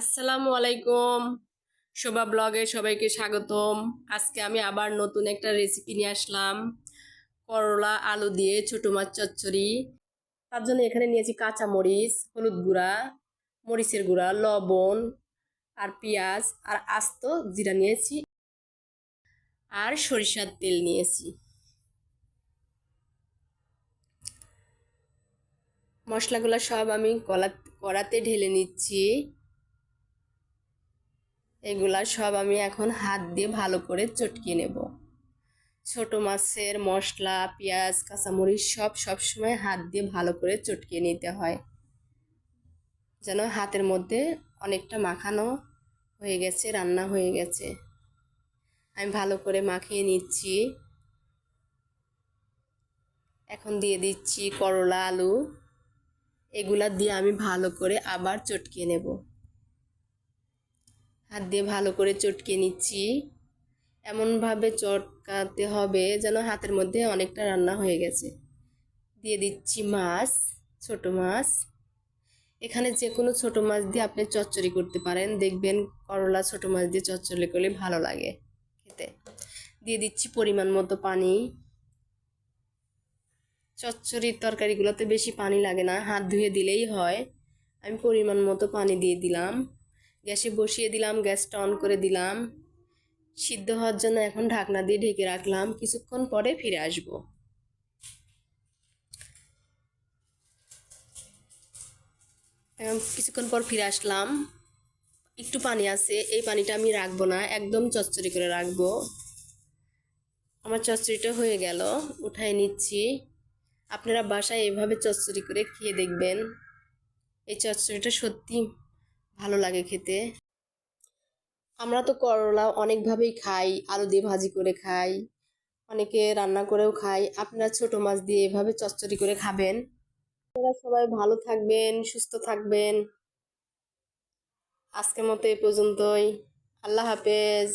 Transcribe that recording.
আসসালামু আলাইকুম। শোভা ব্লগে সবাইকে স্বাগতম। আজকে আমি আবার নতুন একটা রেসিপি নিয়ে আসলাম। করলা, আলু দিয়ে ছোটো মাছ চচ্চড়ি। তার জন্য এখানে নিয়েছি কাঁচা মরিচ হলুদ গুঁড়া, মরিচের গুঁড়া, লবণ আর পেঁয়াজ আর আস্ত জিরা নিয়েছি আর সরিষার তেল নিয়েছি। মশলাগুলো সব আমি কলা, কড়াতে ঢেলে নিচ্ছি। এগুলা সব আমি এখন হাত দিয়ে ভালো করে চটকিয়ে নেব। ছোট মাছের মশলা, পেঁয়াজ, কাঁচামরিচ সব সবসময় হাত দিয়ে ভালো করে চটকিয়ে নিতে হয়। যেন হাতের মধ্যে অনেকটা মাখানো হয়ে গেছে, রান্না হয়ে গেছে। আমি ভালো করে মাখিয়ে নিচ্ছি। এখন দিয়ে দিচ্ছি করলা, আলু। এগুলা দিয়ে আমি ভালো করে আবার চটকিয়ে নেব। হাত দিয়ে ভালো করে চটকে নিচ্ছি। এমনভাবে চটকাতে হবে যেন হাতের মধ্যে অনেকটা রান্না হয়ে গেছে। দিয়ে দিচ্ছি মাছ, ছোট মাছ। এখানে যে কোনো ছোট মাছ দিয়ে আপনি চচ্চড়ি করতে পারেন। দেখবেন করলা ছোট মাছ দিয়ে চচ্চড়ি করলে ভালো লাগে খেতে। দিয়ে দিচ্ছি পরিমাণ মতো পানি। চচ্চড়ির তরকারিগুলোতে বেশি পানি লাগে না, হাত ধুয়ে দিলেই হয়। আমি পরিমাণ মতো পানি দিয়ে দিলাম। গ্যাসে বসিয়ে দিলাম, গ্যাসটা অন করে দিলাম। সিদ্ধ হওয়ার জন্য এখন ঢাকনা দিয়ে ঢেকে রাখলাম, কিছুক্ষণ পরে ফিরে আসব। কিছুক্ষণ পর ফিরে আসলাম। একটু পানি আছে, এই পানিটা আমি রাখব না, একদম চচ্চড়ি করে রাখব। আমার চচ্চড়িটা হয়ে গেল উঠাই নিচ্ছি। আপনারা বাসায় এভাবে চচ্চড়ি করে খেয়ে দেখবেন। এই চচ্চড়িটা সত্যি ভালো লাগে খেতে। আমরা তো করলা অনেকভাবেই খাই, আলু দিয়ে ভাজি করে খাই, অনেকে রান্না করেও খাই। আপনারা ছোট মাছ দিয়ে এভাবে চচ্চড়ি করে খাবেন। আপনারা সবাই ভালো থাকবেন, সুস্থ থাকবেন। আজকের মতো এ পর্যন্তই। আল্লাহ হাফেজ।